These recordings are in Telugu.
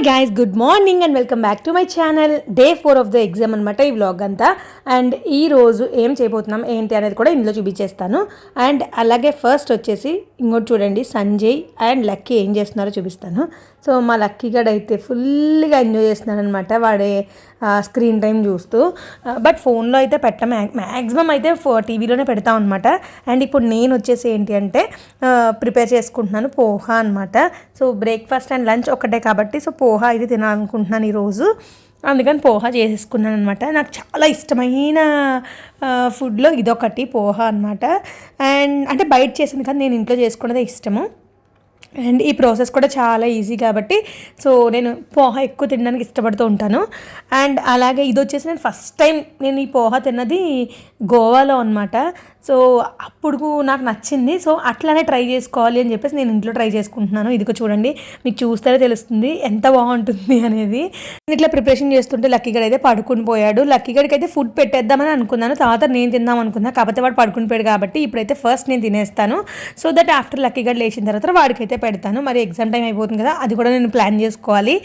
Hi guys good morning and welcome back to my channel day four of the exam అనమాట ఈ వ్లాగ్ అంతా. అండ్ ఈ రోజు ఏం చేయబోతున్నాం ఏంటి అనేది కూడా ఇందులో చూపించేస్తాను. అండ్ అలాగే ఫస్ట్ వచ్చేసి ఇంకోటి చూడండి సంజయ్ అండ్ లక్కీ ఏం చేస్తున్నారో చూపిస్తాను. సో మా లక్కీ గడ్ అయితే ఫుల్గా ఎంజాయ్ చేస్తున్నాడు అనమాట వాడే స్క్రీన్ టైం చూస్తూ. Uh, బట్ ఫోన్లో అయితే పెట్ట మ్యాక్సిమం అయితే ఫో టీవీలోనే పెడతాం అనమాట అండ్ ఇప్పుడు నేను వచ్చేసి ఏంటి అంటే ప్రిపేర్ చేసుకుంటున్నాను పోహా అనమాట సో బ్రేక్ఫాస్ట్ అండ్ లంచ్ ఒకటే కాబట్టి సో పోహా అయితే తినాలనుకుంటున్నాను ఈరోజు. అందుకని పోహా చేసేసుకున్నాను అనమాట నాకు చాలా ఇష్టమైన ఫుడ్లో ఇదొకటి పోహా అనమాట అండ్ అంటే బయట చేసింది కానీ నేను ఇంట్లో చేసుకున్నదే ఇష్టము. అండ్ ఈ ప్రాసెస్ కూడా చాలా ఈజీ కాబట్టి సో నేను పోహా ఎక్కువ తినడానికి ఇష్టపడుతూ ఉంటాను. అండ్ అలాగే ఇది వచ్చేసి నేను ఫస్ట్ టైం నేను ఈ పోహా తిన్నది గోవాలో అనమాట సో అప్పుడు నాకు నచ్చింది. సో అట్లానే ట్రై చేసుకోవాలి అని చెప్పేసి నేను ఇంట్లో ట్రై చేసుకుంటున్నాను. ఇదిగో చూడండి మీకు చూస్తేనే తెలుస్తుంది ఎంత బాగుంటుంది అనేది. ఇట్లా ప్రిపరేషన్ చేస్తుంటే లక్కీ గడ అయితే పడుకుని పోయాడు. లక్కీ గడికి అయితే ఫుడ్ పెట్టేద్దామని అనుకున్నాను. తర్వాత నేను తిందాం అనుకున్నా. కాకపోతే వాడు పడుకుని పోయాడు కాబట్టి ఇప్పుడైతే ఫస్ట్ నేను తినేస్తాను. సో దట్ ఆఫ్టర్ లక్కీ గడ్ లేచిన తర్వాత వాడికైతే పెడతాను. మరి ఎగ్జామ్ టైం అయిపోతుంది కదా అది కూడా నేను ప్లాన్ చేసుకోవాలి.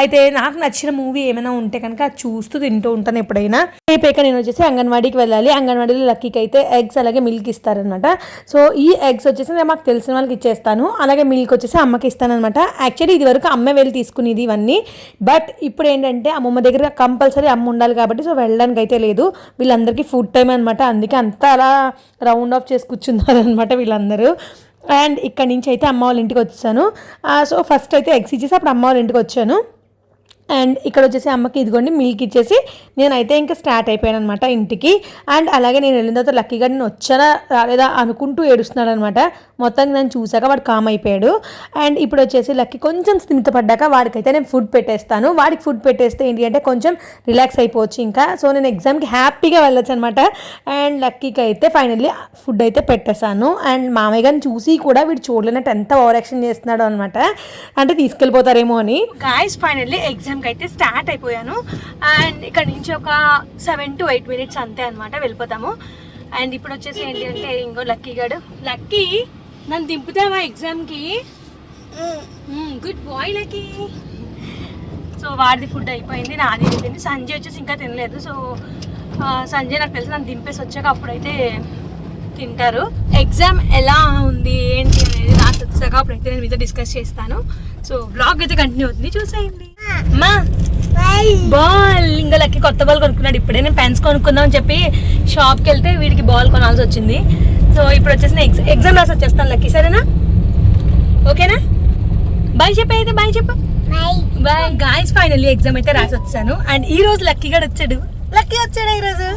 అయితే నాకు నచ్చిన మూవీ ఏమైనా ఉంటే కనుక అది చూస్తూ తింటూ ఉంటాను ఎప్పుడైనా. అయిపోయాక నేను వచ్చేసి అంగన్వాడీకి వెళ్ళాలి. అంగన్వాడీలో లక్కీకి అయితే ఎగ్స్ అలాగే మిల్క్ ఇస్తారనమాట సో ఈ ఎగ్స్ వచ్చేసి నేను మాకు తెలిసిన వాళ్ళకి ఇచ్చేస్తాను. అలాగే మిల్క్ వచ్చేసి అమ్మకి ఇస్తాను అనమాట యాక్చువల్లీ ఇది వరకు అమ్మే వెళ్ళి తీసుకునేది ఇవన్నీ. బట్ ఇప్పుడు ఏంటంటే అమ్మమ్మ దగ్గర కంపల్సరీ అమ్మ ఉండాలి కాబట్టి సో వెళ్ళడానికి అయితే లేదు. వీళ్ళందరికీ ఫుడ్ టైం అనమాట అందుకే అంతా అలా రౌండ్ ఆఫ్ చేసి కూర్చున్నారు అనమాట వీళ్ళందరూ. అండ్ ఇక్కడ నుంచి అయితే అమ్మ వాళ్ళ ఇంటికి వచ్చాను. సో ఫస్ట్ అయితే ఎగ్స్ ఇచ్చేసి అప్పుడు అమ్మ వాళ్ళ ఇంటికి వచ్చాను. అండ్ ఇక్కడ వచ్చేసి అమ్మకి ఇదిగోండి మిల్క్ ఇచ్చేసి నేనైతే ఇంకా స్టార్ట్ అయిపోయాను అనమాట ఇంటికి. అండ్ అలాగే నేను వెళ్ళిన తర్వాత లక్కీగా నేను వచ్చానా రాలేదా అనుకుంటూ ఏడుస్తున్నాడు అనమాట మొత్తానికి నన్ను చూసాక వాడు కామ్ అయిపోయాడు. అండ్ ఇప్పుడు వచ్చేసి లక్కీ కొంచెం స్థిమితపడ్డాక వాడికైతే నేను ఫుడ్ పెట్టేస్తాను. వాడికి ఫుడ్ పెట్టేస్తే ఏంటి అంటే కొంచెం రిలాక్స్ అయిపోవచ్చు ఇంకా. సో నేను ఎగ్జామ్కి హ్యాపీగా వెళ్ళొచ్చు అనమాట అండ్ లక్కీకి అయితే ఫైనల్లీ ఫుడ్ అయితే పెట్టేశాను. అండ్ మామయ్య గారిని చూసి కూడా వీడు చూడలేనట్టు ఎంత ఓవర్ యాక్షన్ చేస్తున్నాడు అనమాట అంటే తీసుకెళ్ళిపోతారేమో అని. గాయస్ ఫైనల్లీ ఎగ్జామ్కి అయితే స్టార్ట్ అయిపోయాను. అండ్ ఇక్కడ నుంచి ఒక సెవెన్ టు ఎయిట్ మినిట్స్ అంతే అనమాట వెళ్ళిపోతాము. అండ్ ఇప్పుడు వచ్చేసి ఏంటి అంటే ఇంకో లక్కీ గడు. లక్కీ నన్ను దింపుతావా ఎగ్జామ్కి గుడ్ బాయ్ లక్కీ. సో వాడిది ఫుడ్ అయిపోయింది నాది అయిపోయింది. సంజయ్ వచ్చేసి ఇంకా తినలేదు. సో సంజయ్ నాకు తెలిసి నన్ను దింపేసి వచ్చాక అప్పుడైతే తింటారు. ఎగ్జామ్ ఎలా ఉంది ఏంటి అనేది నాకు వచ్చాక అప్పుడైతే నేను మీతో డిస్కస్ చేస్తాను. సో బ్లాగ్ అయితే కంటిన్యూ అవుతుంది. చూసేయండి. బాల్. ఇంకా లక్కి కొత్త బాల్ కొనుక్కున్నాడు. ఇప్పుడే నేను పెన్స్ కొనుక్కుందాం అని చెప్పి షాప్కి వెళ్తే వీడికి బాల్ కొనాల్సి వచ్చింది. సో ఇప్పుడు వచ్చేసి నేను ఎగ్జామ్ రాసి వచ్చేస్తాను లక్కీ. సరేనా? ఓకేనా? బాయ్ చెప్పు అయితే బాయ్ చెప్పు. బాయ్. గాయస్ ఫైనల్లీ ఎగ్జామ్ అయితే రాసి వచ్చాను. అండ్ ఈ రోజు లక్కీ గడు వచ్చాడు. లక్కీ వచ్చాడు ఈ రోజు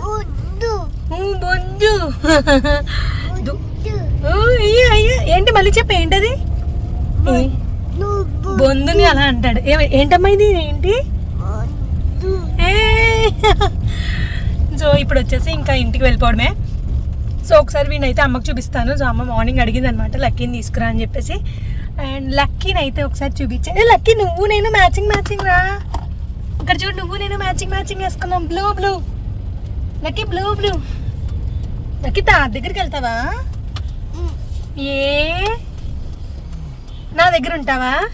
బొంజు. అయ్యో అయ్యో. ఏంటి మళ్ళీ చెప్పు ఏంటది? బొందుని అలా అంటాడు. ఏంటమ్మా ఇది? ఏంటి. సో ఇప్పుడు వచ్చేసి ఇంకా ఇంటికి వెళ్ళిపోవడమే. సో ఒకసారి వీణైతే అమ్మకు చూపిస్తాను. సో అమ్మ మార్నింగ్ అడిగింది అనమాట లక్కీని తీసుకురా అని చెప్పేసి. అండ్ లక్కీని అయితే ఒకసారి చూపించాను ఏ, లక్కీ నువ్వు నేను మ్యాచింగ్ మ్యాచింగ్ రా. ఇక్కడ చూడు నువ్వు నేను మ్యాచింగ్ మ్యాచింగ్ వేసుకున్నాం. Blue blue Lucky blue blue Lucky తా దగ్గరికి వెళ్తావా? ఏ? నా దగ్గర ఉంటావా?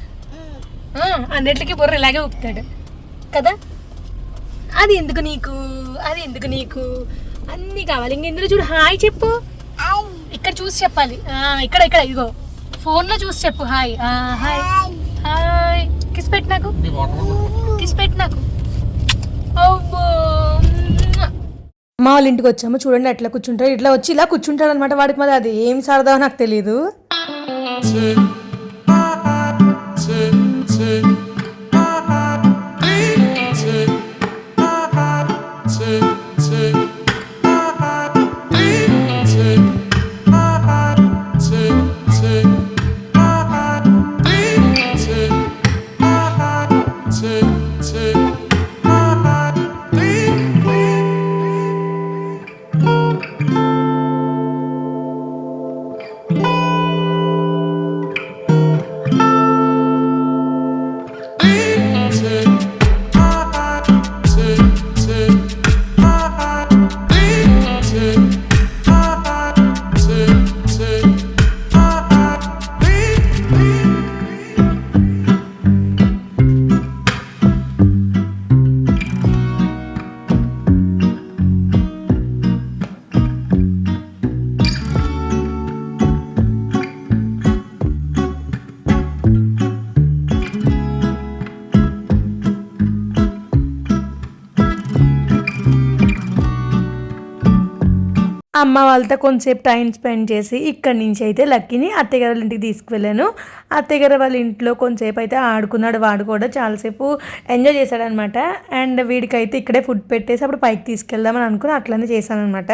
ఆ, అన్నిటికీ బుర్ర ఇలాగే ఊపుతాడు. కదా? అది ఎందుకు నీకు? అది ఎందుకు నీకు? అన్నీ కావాలి. ఇంక ఇందులో చూడు హాయ్ చెప్పు. ఇక్కడ చూసి చెప్పాలి. ఆ, ఇక్కడ ఇక్కడ ఇదిగో. ఫోన్లో చూసి చెప్పు. హాయ్. ఆ, హాయ్. హాయ్. కిస్ పెట్టు నాకు. కిస్ పెట్టు నాకు. అబ్బో. మా వాళ్ళ ఇంటికి వచ్చాము. చూడండి అట్లా కూర్చుంటాడు ఇట్లా వచ్చి ఇలా కూర్చుంటాడు అనమాట వాడికి మరి. అది ఏం సరదా నాకు తెలియదు అమ్మ వాళ్ళతో కొంచెంసేపు టైం స్పెండ్ చేసి ఇక్కడి నుంచి అయితే లక్కీని అత్తగారి వాళ్ళ ఇంటికి తీసుకువెళ్ళాను. అత్తయ్య వాళ్ళ ఇంట్లో కొంతసేపు అయితే ఆడుకున్నాడు వాడు కూడా చాలాసేపు ఎంజాయ్ చేశాడనమాట అండ్ వీడికైతే ఇక్కడే ఫుడ్ పెట్టేసి అప్పుడు పైకి తీసుకెళ్దామని అనుకుని అట్లనే చేశాను అనమాట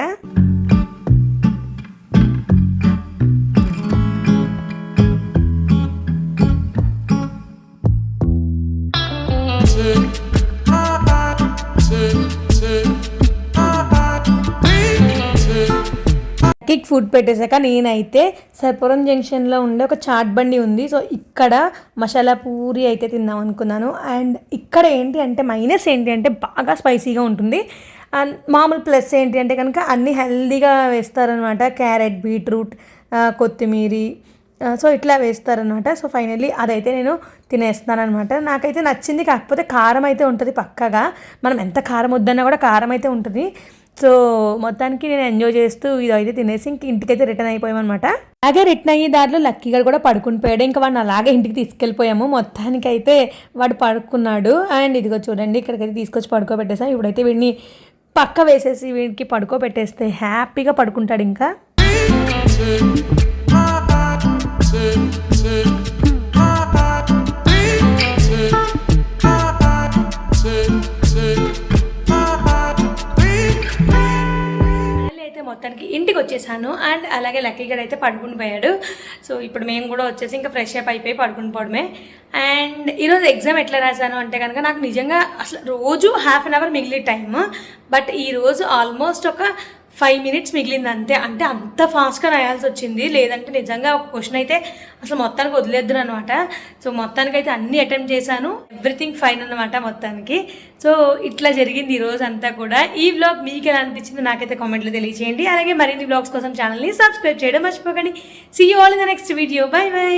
కిక్ ఫుడ్ పెట్టేశాక నేనైతే సర్పురం జంక్షన్లో ఉండే ఒక చాట్ బండి ఉంది. సో ఇక్కడ మసాలా పూరి అయితే తిందాం అనుకున్నాను. అండ్ ఇక్కడ ఏంటి అంటే మైనస్ ఏంటి అంటే బాగా స్పైసీగా ఉంటుంది. అండ్ మామూలు ప్లస్ ఏంటి అంటే కనుక అన్నీ హెల్దీగా వేస్తారనమాట క్యారెట్ బీట్రూట్ కొత్తిమీరి సో ఇట్లా వేస్తారనమాట సో ఫైనల్లీ అదైతే నేను తినేస్తాను అనమాట నాకైతే నచ్చింది. కాకపోతే కారం అయితే ఉంటుంది పక్కగా. మనం ఎంత కారం వద్దన్నా కూడా కారం అయితే ఉంటుంది. సో మొత్తానికి నేను ఎంజాయ్ చేస్తూ ఇది అయితే తినేసి ఇంక ఇంటికైతే రిటర్న్ అయిపోయామన్నమాట. అలాగే రిటర్న్ అయ్యే దారిలో లక్కీ గారు కూడా పడుకుని పోయాడు. ఇంకా వాడిని అలాగే ఇంటికి తీసుకెళ్ళిపోయాము. మొత్తానికి అయితే వాడు పడుకున్నాడు. అండ్ ఇదిగో చూడండి ఇక్కడికైతే తీసుకొచ్చి పడుకోబెట్టేసాం ఇప్పుడైతే వీడిని పక్క వేసేసి వీడికి పడుకోబెట్టేస్తే హ్యాపీగా పడుకుంటాడు ఇంకా. మొత్తానికి ఇంటికి వచ్చేసాను అండ్ అలాగే లక్కీ గడ్ అయితే పడుకుని పోయాడు. సో ఇప్పుడు మేము కూడా వచ్చేసి ఇంకా ఫ్రెష్ అప్ అయిపోయి పడుకుని పోవడమే. అండ్ ఈరోజు ఎగ్జామ్ ఎట్లా రాశాను అంటే కనుక నాకు నిజంగా అసలు రోజు హాఫ్ అన్ అవర్ మిగిలి టైం బట్ ఈరోజు ఆల్మోస్ట్ ఒక ఫైవ్ మినిట్స్ మిగిలింది అంతే అంటే అంత ఫాస్ట్గా రాయాల్సి వచ్చింది లేదంటే నిజంగా ఒక క్వశ్చన్ అయితే అసలు మొత్తానికి వదిలేద్దును అనమాట సో మొత్తానికి అయితే అన్ని అటెంప్ట్ చేశాను. ఎవ్రీథింగ్ ఫైన్ అనమాట మొత్తానికి. సో ఇట్లా జరిగింది ఈ రోజు అంతా కూడా. ఈ వ్లాగ్ మీకు ఎలా అనిపించింది నాకైతే కామెంట్లో తెలియజేయండి అలాగే మరిన్ని వ్లాగ్స్ కోసం ఛానల్ని సబ్స్క్రైబ్ చేయడం మర్చిపోకండి. See you all in the next video bye bye